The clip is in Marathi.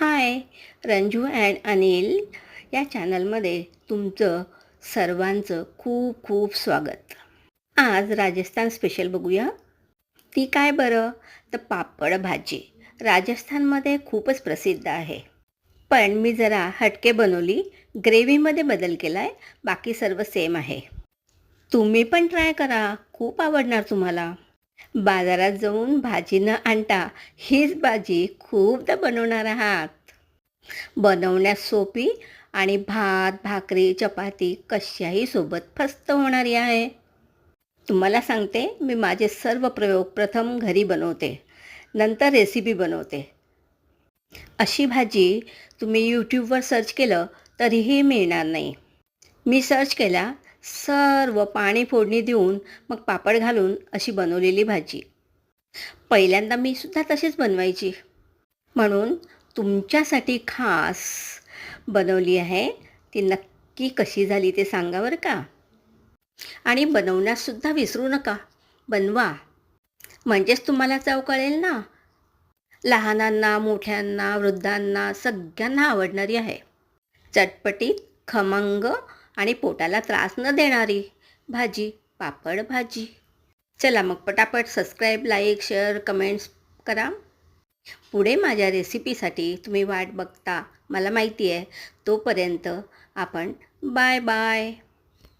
हाय रंजू अँड अनिल या चॅनलमध्ये तुमचं सर्वांचं खूप खूप स्वागत. आज राजस्थान स्पेशल बघूया. ती काय बरं? तर पापड भाजी. राजस्थानमध्ये खूपच प्रसिद्ध आहे. पण मी जरा हटके बनवली ग्रेव्हीमध्ये बदल केला आहे बाकी सर्व सेम आहे. तुम्ही पण ट्राय करा. खूप आवडणार तुम्हाला. बाजारात जाऊन भाजी न आणता हीच भाजी खूपदा बनवणार आहात. बनवण्यास सोपी आणि भात भाकरी चपाती कशाही सोबत फस्त होणारी आहे. तुम्हाला सांगते मी माझे सर्व प्रयोग प्रथम घरी बनवते नंतर रेसिपी बनवते. अशी भाजी तुम्ही यूट्यूबवर सर्च केलं तरीही मिळणार नाही. मी सर्च केला सर्व पाणी फोडणी देऊन मग पापड घालून अशी बनवलेली भाजी. पहिल्यांदा मी सुद्धा तशीच बनवायची. म्हणून तुमच्यासाठी खास बनवली आहे. ती नक्की कशी झाली ते सांगा बरं का? आणि बनवण्याससुद्धा विसरू नका. बनवा. म्हणजेच तुम्हाला चव कळेल ना? लहानांना मोठ्यांना वृद्धांना सगळ्यांना आवडणारी आहे. चटपटीत खमंग आणि पोटाला त्रास न देणारी भाजी पापड भाजी. चला मग पटापट सबस्क्राईब लाईक शेअर कमेंट्स करा. पुढे माझ्या रेसिपीसाठी तुम्ही वाट बघता. मला माहिती आहे तोपर्यंत आपण बाय बाय